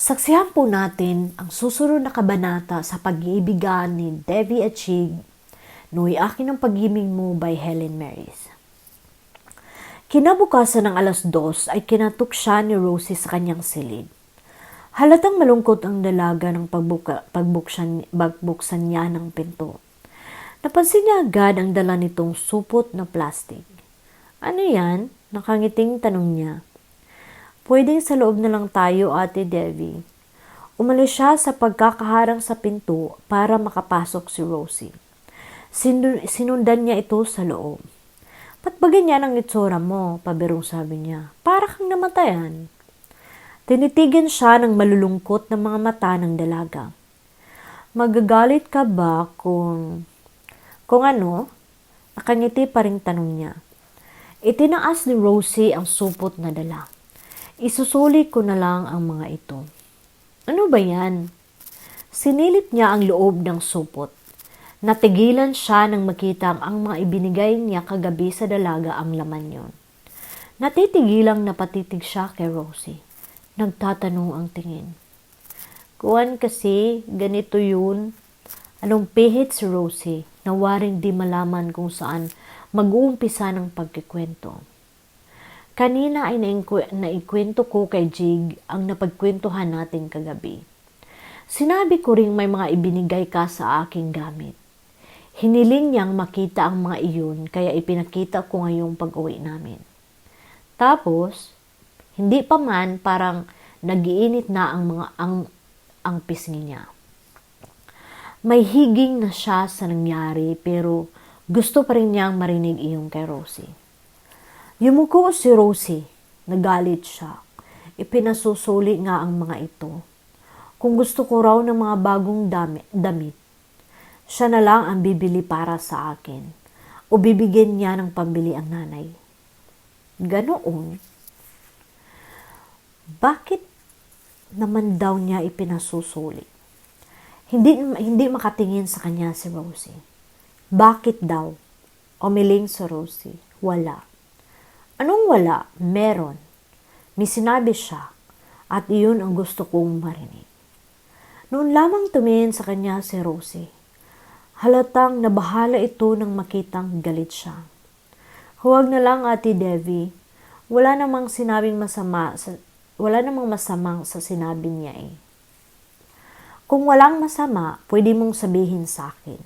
Saksihan po natin ang susunod na kabanata sa pag-iibigan ni Devi at Chig, Nuy Akin ang Pag-ibig Mo by Helen Marys. Kinabukasan ng alas dos ay kinatok siya ni Rosie sa kanyang silid. Halatang malungkot ang dalaga ng pagbuka, pagbuksan, pagbuksan niya ng pinto. Napansin niya agad ang dala nitong supot na plastic. Ano yan? Nakangiting tanong niya. Pwedeng sa loob na lang tayo, Ate Devi. Umalis siya sa pagkakaharang sa pinto para makapasok si Rosie. Sinun- sinundan niya ito sa loob. Ba't ba ganyan ang itsura mo? Pabirong sabi niya. Para kang namatayan. Tinitigan siya ng malulungkot na mga mata ng dalaga. Magagalit ka ba kung... Kung ano? Nakangiti pa rin tanong niya. Itinaas ni Rosie ang supot na dala. Isusuli ko na lang ang mga ito. Ano ba yan? Sinilip niya ang loob ng supot. Natigilan siya nang makita ang mga ibinigay niya kagabi sa dalaga ang laman yon. Natitigilang napatitig siya kay Rosie. Nagtatanong ang tingin. Kuwan kasi, ganito yun. Anong pihit si Rosie na waring di malaman kung saan mag-uumpisa ng pagkikwento. Kanina ay naikwento ko kay Jig ang napagkwentuhan natin kagabi. Sinabi ko ring may mga ibinigay ka sa aking gamit. Hiniling niyang makita ang mga iyon kaya ipinakita ko ngayong pag-uwi namin. Tapos, hindi pa man parang nagiinit na ang mga ang ang pisngi niya. May higing na siya sa nangyari pero gusto pa rin niyang marinig iyon kay Rosie. Yumuko si Rosie. Nagalit siya. Ipinasusuli nga ang mga ito. Kung gusto ko raw ng mga bagong damit, siya na lang ang bibili para sa akin. O bibigyan niya ng pambili ang nanay. Ganoon. Bakit naman daw niya ipinasusuli? Hindi, hindi makatingin sa kanya si Rosie. Bakit daw? Umiling si Rosie. Wala. Anong wala? Meron. May sinabi siya at iyon ang gusto kong marinig. Noon lamang tumingin sa kanya si Rosie. Halatang nabahala ito nang makitang galit siya. Huwag na lang ati Devi. Wala namang sinabing masama sa, wala namang masamang sa sinabi niya eh. Kung walang masama, pwede mong sabihin sa akin.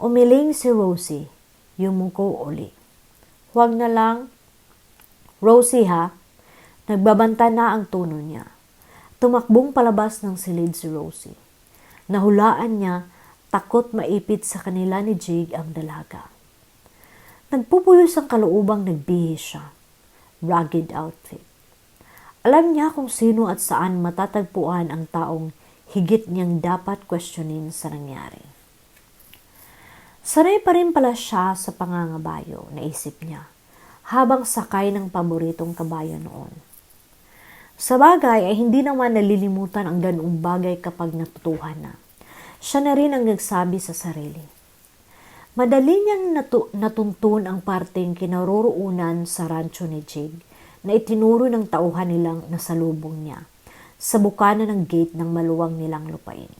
Umiling si Rosie, yumuko uli. Huwag na lang, Rosie ha, nagbabanta na ang tono niya. Tumakbong palabas ng silid si Rosie. Nahulaan niya, takot maipit sa kanila ni Jig ang dalaga. Nagpupuyos ang kaluubang nagbihis siya. Rugged outfit. Alam niya kung sino at saan matatagpuan ang taong higit niyang dapat questionin sa nangyari. Sanay pa rin pala siya sa pangangabayo, naisip niya, habang sakay ng paboritong kabayo noon. Sa bagay ay hindi naman nalilimutan ang ganoong bagay kapag natutuhan na. Siya na rin ang nagsabi sa sarili. Madali niyang natu- natuntun ang parteng kinaroroonan sa rancho ni Jig na itinuro ng tauhan nilang nasalubong niya sa bukana ng gate ng maluwang nilang lupain.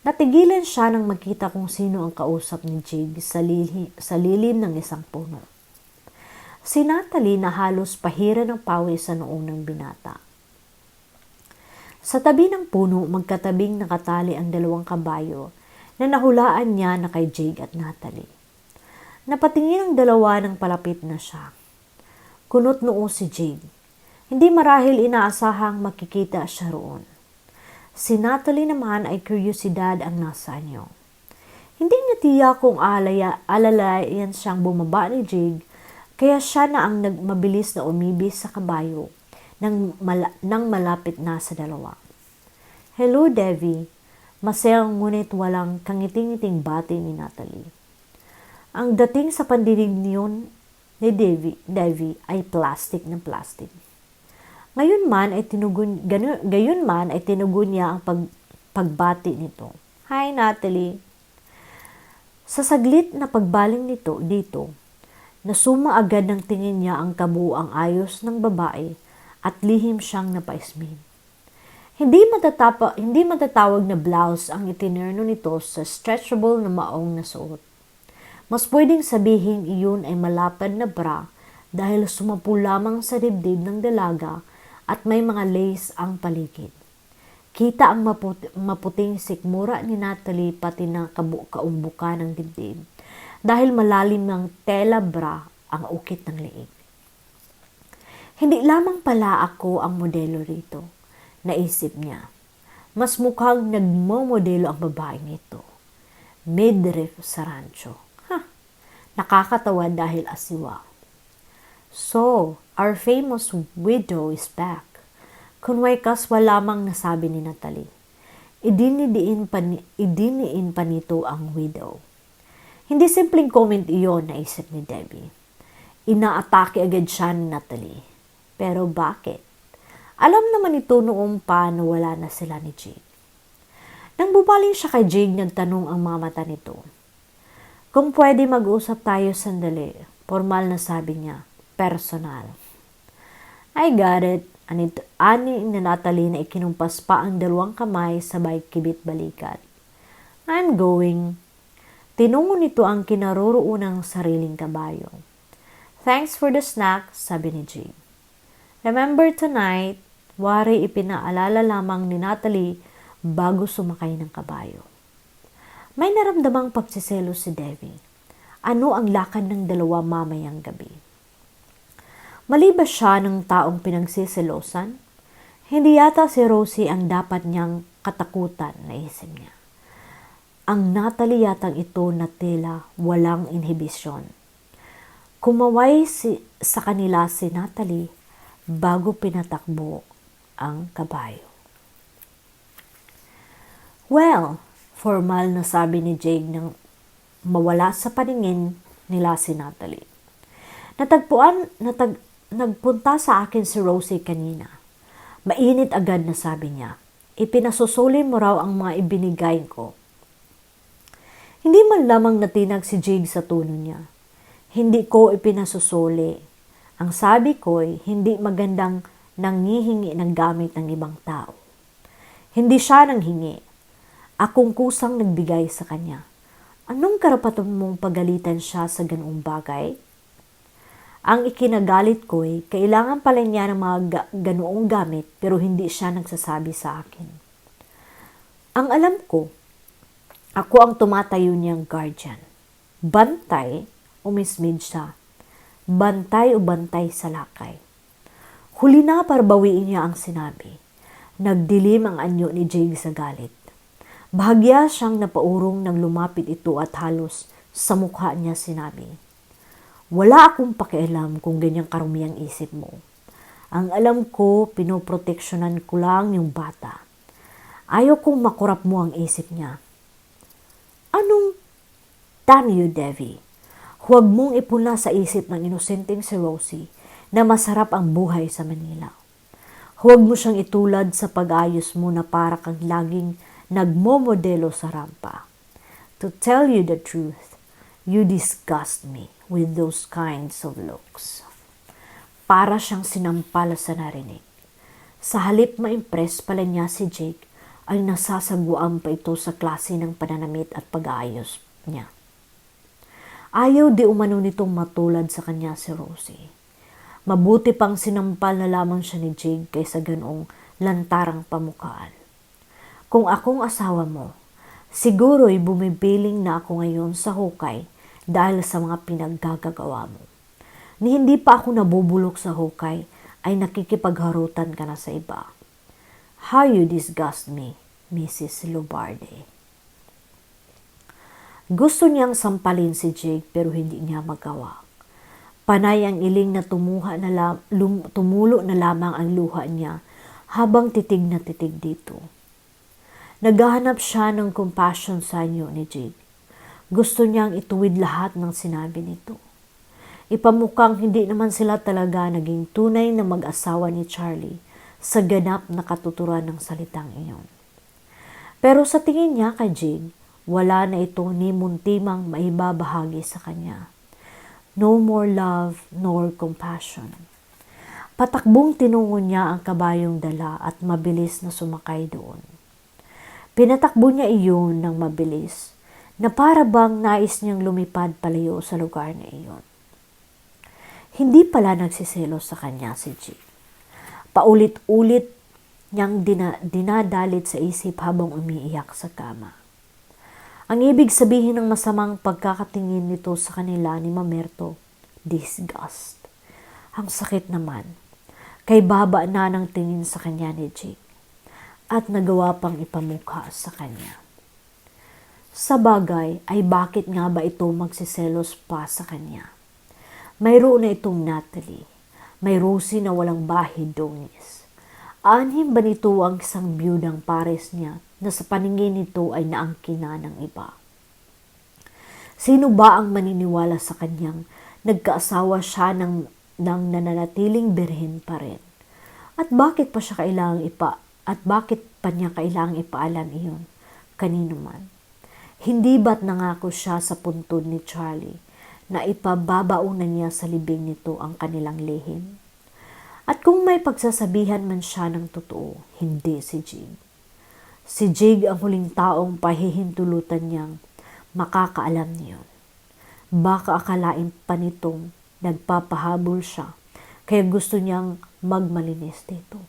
Natigilan siya nang makita kung sino ang kausap ni Jig sa, lili- sa lilim ng isang puno. Si Natalie na halos pahira ng pawis sa noong ng binata. Sa tabi ng puno, magkatabing nakatali ang dalawang kabayo na nahulaan niya na kay Jig at Natalie. Napatingin ang dalawa ng palapit na siya. Kunot noo si Jig. Hindi marahil inaasahang makikita siya roon. Si Natalie naman ay kuryosidad ang nasa niyo. Hindi niya tiyak kung alaya, alalayan siyang bumaba ni Jig, kaya siya na ang nagmabilis na umibis sa kabayo nang, mala- nang malapit na sa dalawa. Hello, Devi. Masayang ngunit walang kangiting-ngiting bati ni Natalie. Ang dating sa pandinig niyon ni Devi, Devi ay plastic ng plastic. Ngayon man ay tinugon, gano, gayon man ay tinugon niya ang pag, pagbati nito. Hi, Natalie. Sa saglit na pagbaling nito dito, nasuma agad ng tingin niya ang kabuang ayos ng babae at lihim siyang napaismin. Hindi matatapa, hindi matatawag na blouse ang itinerno nito sa stretchable na maong nasuot. Mas pwedeng sabihin iyon ay malapad na bra dahil sumapu lamang sa dibdib ng dalaga at may mga lace ang paligid. Kita ang maputi, maputing sikmura ni Natalie pati na kabu kaumbuka ng dibdib dahil malalim ng tela bra ang ukit ng leeg. Hindi lamang pala ako ang modelo rito, naisip niya. Mas mukhang nagmomodelo ang babaeng ito. Midriff sa rancho. Ha, nakakatawa dahil asiwa. So, our famous widow is back. Kunway kaswa lamang nasabi ni Natalie. Idinidiin pa, ni, idiniin pa nito ang widow. Hindi simpleng comment iyon, naisip ni Debbie. Inaatake agad siya ni Natalie. Pero bakit? Alam naman ito noong pa na wala na sila ni Jake. Nang bumaling siya kay Jake, nagtanong ang mga mata nito. Kung pwede mag-usap tayo sandali, formal na sabi niya, personal. I got it. Anit, ani ni Natalie na ikinumpas pa ang dalawang kamay sabay kibit balikat. I'm going. Tinungo nito ang kinaroroonang sariling kabayo. Thanks for the snack, sabi ni Jake. Remember tonight, wari ipinaalala lamang ni Natalie bago sumakay ng kabayo. May naramdamang pagsiselo si Debbie. Ano ang lakad ng dalawa mamayang gabi? Mali ba siya ng taong pinagsiselosan? Hindi yata si Rosie ang dapat niyang katakutan, naisip niya. Ang Natalie yatang ito na tela walang inhibisyon. Kumaway si, sa kanila si Natalie bago pinatakbo ang kabayo. Well, formal na sabi ni Jake nang mawala sa paningin nila si Natalie. Natagpuan, natag, nagpunta sa akin si Rosie kanina. Mainit agad na sabi niya. Ipinasusuli mo raw ang mga ibinigay ko. Hindi man lamang natinag si Jake sa tono niya. Hindi ko ipinasusuli. Ang sabi ko'y hindi magandang nanghihingi ng gamit ng ibang tao. Hindi siya nanghingi. Akong kusang nagbigay sa kanya. Anong karapatan mong pagalitan siya sa ganoong bagay? Ang ikinagalit ko'y kailangan pala niya ng mga ga- ganoong gamit pero hindi siya nagsasabi sa akin. Ang alam ko, ako ang tumatayo niyang guardian. Bantay, umismid siya. Bantay o bantay sa lakay. Huli na para bawiin niya ang sinabi. Nagdilim ang anyo ni Jake sa galit. Bahagya siyang napaurong nang lumapit ito at halos sa mukha niya sinabi. Wala akong pakialam kung ganyang karumi ang isip mo. Ang alam ko, pinoproteksyonan ko lang yung bata. Ayaw kong makurap mo ang isip niya. Anong damn you, Devi? Huwag mong ipuna sa isip ng inosenteng si Rosie na masarap ang buhay sa Manila. Huwag mo siyang itulad sa pag-ayos mo na para kang laging nagmomodelo sa rampa. To tell you the truth, you disgust me with those kinds of looks. Para siyang sinampal sa narinig. Sa halip ma-impress pala niya si Jake, ay nasasaguan pa ito sa klase ng pananamit at pag-aayos niya. Ayaw di umano nitong matulad sa kanya si Rosie. Mabuti pang sinampal na lamang siya ni Jake kaysa ganoong lantarang pamukaan. Kung akong asawa mo, siguro'y bumibiling na ako ngayon sa hukay dahil sa mga pinaggagawa mo. Ni hindi pa ako nabubulok sa hukay, ay nakikipagharutan ka na sa iba. How you disgust me, Mrs. Lubarde. Gusto niyang sampalin si Jake pero hindi niya magawa. Panay ang iling na tumuha na lam, lum, tumulo na lamang ang luha niya habang titig na titig dito. Naghahanap siya ng compassion sa inyo ni Jake. Gusto niyang ituwid lahat ng sinabi nito. Ipamukhang hindi naman sila talaga naging tunay na mag-asawa ni Charlie sa ganap na katuturan ng salitang iyon. Pero sa tingin niya kay Jig, wala na ito ni muntimang maibabahagi sa kanya. No more love nor compassion. Patakbong tinungo niya ang kabayong dala at mabilis na sumakay doon. Pinatakbo niya iyon ng mabilis na para bang nais niyang lumipad palayo sa lugar na iyon. Hindi pala nagsiselo sa kanya si G. Paulit-ulit niyang dina- dinadalit sa isip habang umiiyak sa kama. Ang ibig sabihin ng masamang pagkakatingin nito sa kanila ni Mamerto, disgust. Ang sakit naman, kay baba na ng tingin sa kanya ni Jake at nagawa pang ipamukha sa kanya. Sa bagay ay bakit nga ba ito magsiselos pa sa kanya? Mayroon na itong Natalie, may Rosie na walang bahid donis. Anhim ba nito ang isang biyudang pares niya na sa paningin nito ay naangkina ng iba? Sino ba ang maniniwala sa kanyang nagkaasawa siya ng, ng nananatiling birhen pa rin? At bakit pa siya kailangang ipa at bakit pa niya kailangang ipaalam iyon? Kanino man. Hindi ba't nangako siya sa puntod ni Charlie na ipababaunan niya sa libing nito ang kanilang lihim? At kung may pagsasabihan man siya ng totoo, hindi si Jig. Si Jig ang huling taong pahihintulutan niyang makakaalam niyon. Baka akalain pa nitong nagpapahabol siya kaya gusto niyang magmalinis dito.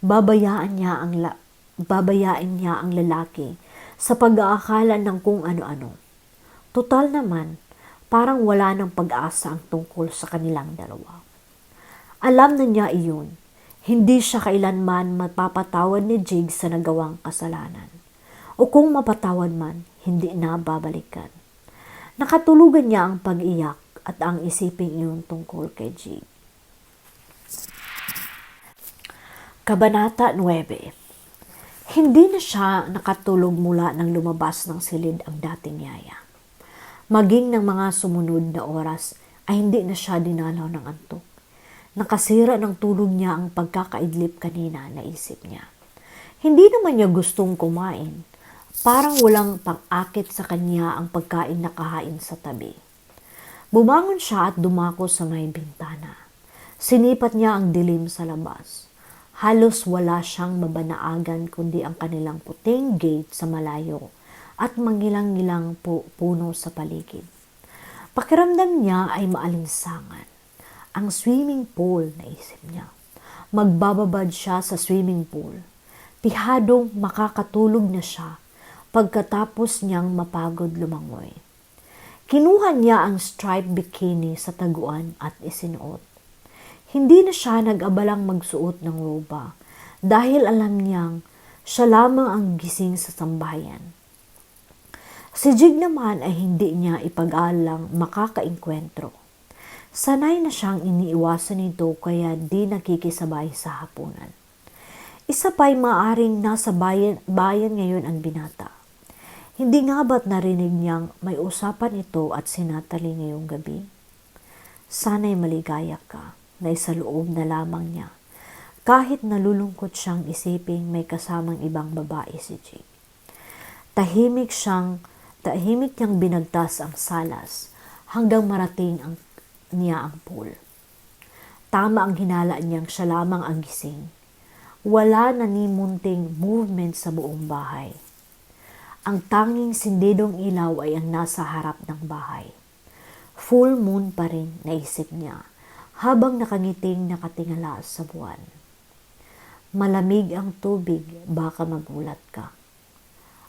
Babayaan niya ang la- babayain niya ang lalaki sa pag-aakala ng kung ano-ano. Total naman, parang wala ng pag-asa ang tungkol sa kanilang dalawa. Alam na niya iyon. Hindi siya kailanman mapapatawad ni Jig sa nagawang kasalanan. O kung mapatawad man, hindi na babalikan. Nakatulugan niya ang pag-iyak at ang isiping iyon tungkol kay Jig. Kabanata 9 Hindi na siya nakatulog mula nang lumabas ng silid ang dating yaya. Maging ng mga sumunod na oras ay hindi na siya dinalaw ng antok. Nakasira ng tulog niya ang pagkakaidlip kanina, naisip niya. Hindi naman niya gustong kumain. Parang walang pang-akit sa kanya ang pagkain na kahain sa tabi. Bumangon siya at dumako sa may bintana. Sinipat niya ang dilim sa labas. Halos wala siyang mabanaagan kundi ang kanilang puting gate sa malayo at mangilang-ilang pu- puno sa paligid. Pakiramdam niya ay maalinsangan ang swimming pool, naisip niya. Magbababad siya sa swimming pool. Tihadong makakatulog na siya pagkatapos niyang mapagod lumangoy. Kinuha niya ang striped bikini sa taguan at isinuot. Hindi na siya nag-abalang magsuot ng roba dahil alam niyang siya lamang ang gising sa sambahayan. Si Jig naman ay hindi niya ipag-alang makakainkwentro. Sanay na siyang iniiwasan nito kaya di nakikisabay sa hapunan. Isa pa'y maaring nasa bayan, bayan ngayon ang binata. Hindi nga ba't narinig niyang may usapan ito at sinatali ngayong gabi? Sana'y maligaya ka na isa loob na lamang niya. Kahit nalulungkot siyang isiping may kasamang ibang babae si Jake. Tahimik siyang, tahimik niyang binagtas ang salas hanggang marating ang, niya ang pool. Tama ang hinala niyang siya lamang ang gising. Wala na ni munting movement sa buong bahay. Ang tanging sindidong ilaw ay ang nasa harap ng bahay. Full moon pa rin, naisip niya, habang nakangiting nakatingala sa buwan. Malamig ang tubig, baka magulat ka.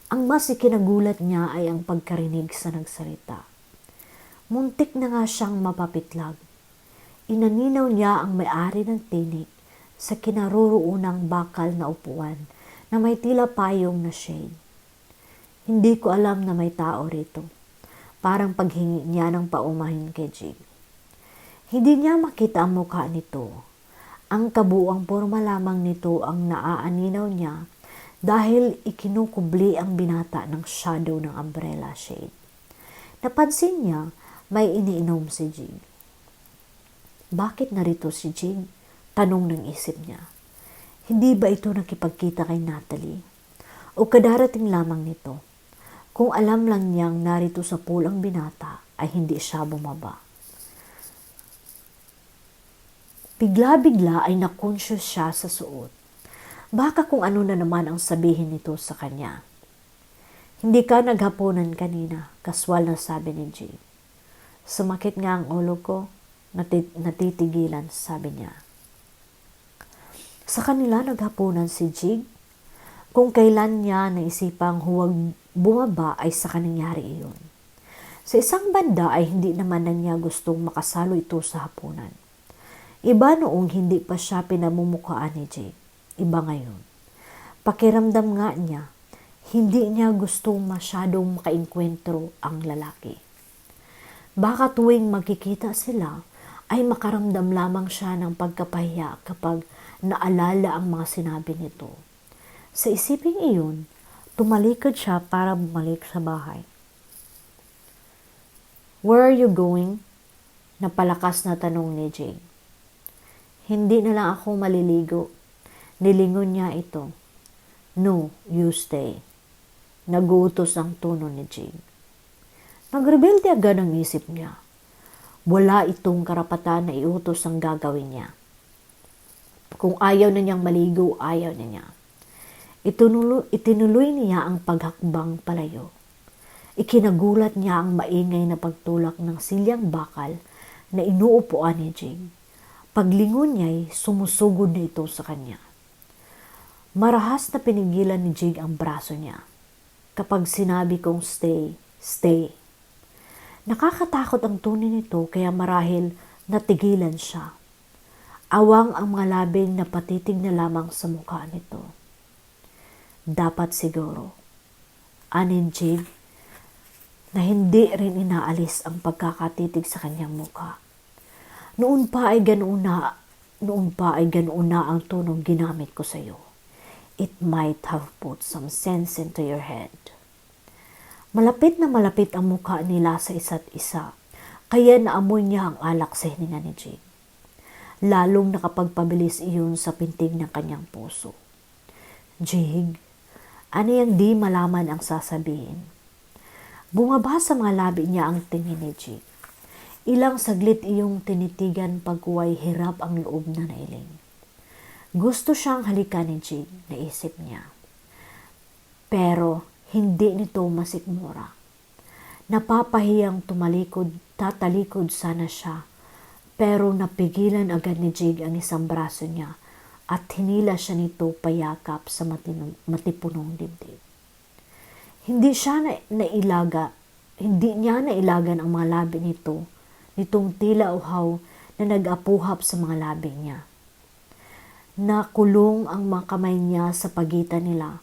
Ang mas ikinagulat niya ay ang pagkarinig sa nagsalita. Muntik na nga siyang mapapitlag. Inaninaw niya ang may-ari ng tinik sa kinaruruunang bakal na upuan na may tila payong na shade. Hindi ko alam na may tao rito. Parang paghingi niya ng paumahin kay Jig. Hindi niya makita ang mukha nito. Ang kabuang porma lamang nito ang naaaninaw niya dahil ikinukubli ang binata ng shadow ng umbrella shade. Napansin niya may iniinom si Jig. Bakit narito si Jig? Tanong ng isip niya. Hindi ba ito nakipagkita kay Natalie? O kadarating lamang nito? Kung alam lang niyang narito sa pool ang binata, ay hindi siya bumaba. Bigla-bigla ay nakonsyos siya sa suot. Baka kung ano na naman ang sabihin nito sa kanya. Hindi ka naghaponan kanina, kaswal na sabi ni Jig. Sumakit nga ang ulo ko, nati- natitigilan, sabi niya. Sa kanila naghapunan si Jig. Kung kailan niya naisipang huwag bumaba ay sa nangyari iyon. Sa isang banda ay hindi naman na niya gustong makasalo ito sa hapunan. Iba noong hindi pa siya pinamumukhaan ni Jig. Iba ngayon. Pakiramdam nga niya, hindi niya gustong masyadong makainkwentro ang lalaki. Baka tuwing magkikita sila, ay makaramdam lamang siya ng pagkapahiya kapag naalala ang mga sinabi nito. Sa isiping iyon, tumalikod siya para bumalik sa bahay. Where are you going? Napalakas na tanong ni Jane. Hindi na lang ako maliligo. Nilingon niya ito. No, you stay. Nagutos ang tono ni Jane. Nagrebelde agad ang isip niya. Wala itong karapatan na iutos ang gagawin niya. Kung ayaw na niyang maligo, ayaw na niya. Itinuloy, itinuloy niya ang paghakbang palayo. Ikinagulat niya ang maingay na pagtulak ng silyang bakal na inuupuan ni Jing. Paglingon niya'y sumusugod na ito sa kanya. Marahas na pinigilan ni Jig ang braso niya. Kapag sinabi kong stay, stay. Nakakatakot ang tunin nito kaya marahil natigilan siya. Awang ang mga labing na patitig na lamang sa mukha nito. Dapat siguro, anin Jig, na hindi rin inaalis ang pagkakatitig sa kanyang mukha. Noon pa ay ganoon na, noon pa ay ganoon na ang tunong ginamit ko sa iyo. It might have put some sense into your head. Malapit na malapit ang mukha nila sa isa't isa, kaya naamoy niya ang alak sa hininga ni Jig. Lalong nakapagpabilis iyon sa pintig ng kanyang puso. Jig, ano yung di malaman ang sasabihin? Bumaba sa mga labi niya ang tingin ni Jig. Ilang saglit iyong tinitigan pagkuway hirap ang loob na nailing. Gusto siyang halikan ni Jig, naisip niya. Pero hindi nito masikmura. Napapahiyang tumalikod, tatalikod sana siya, pero napigilan agad ni Jig ang isang braso niya at hinila siya nito payakap sa matinong, matipunong dibdib. Hindi siya na, nailaga, hindi niya nailagan ang mga labi nito, nitong tila uhaw na nag-apuhap sa mga labi niya. Nakulong ang mga kamay niya sa pagitan nila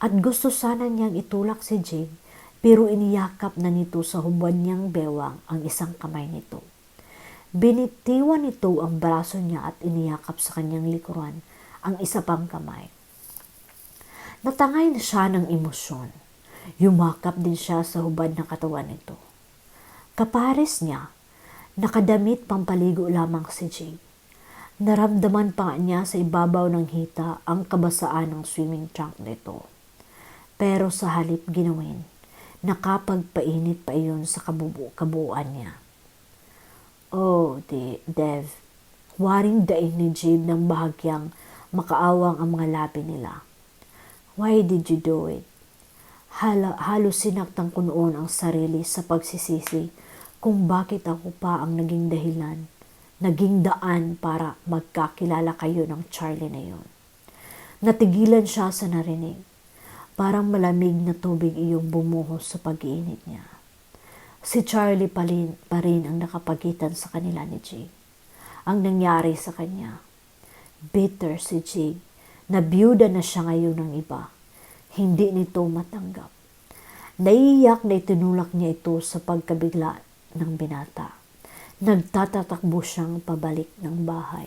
at gusto sana niyang itulak si Jig pero iniyakap na nito sa hubad niyang bewang ang isang kamay nito. Binitiwan nito ang braso niya at iniyakap sa kanyang likuran ang isa pang kamay. Natangay na siya ng emosyon. Yumakap din siya sa hubad ng katawan nito. Kapares niya, nakadamit pampaligo lamang si Jig. Naramdaman pa niya sa ibabaw ng hita ang kabasaan ng swimming trunk nito. Pero sa halip ginawin, nakapagpainit pa iyon sa kabubu kabuuan niya. Oh, di, Dev, waring daig ni Jib ng bahagyang makaawang ang mga labi nila. Why did you do it? Hala, halos sinaktang ko noon ang sarili sa pagsisisi kung bakit ako pa ang naging dahilan, naging daan para magkakilala kayo ng Charlie na yon. Natigilan siya sa narinig. Parang malamig na tubig iyong bumuhos sa pag-iinit niya. Si Charlie pa rin, pa rin ang nakapagitan sa kanila ni Jig. Ang nangyari sa kanya. Bitter si Jig na biyuda na siya ngayon ng iba hindi nito matanggap. Naiiyak na itinulak niya ito sa pagkabigla ng binata. Nagtatatakbo siyang pabalik ng bahay.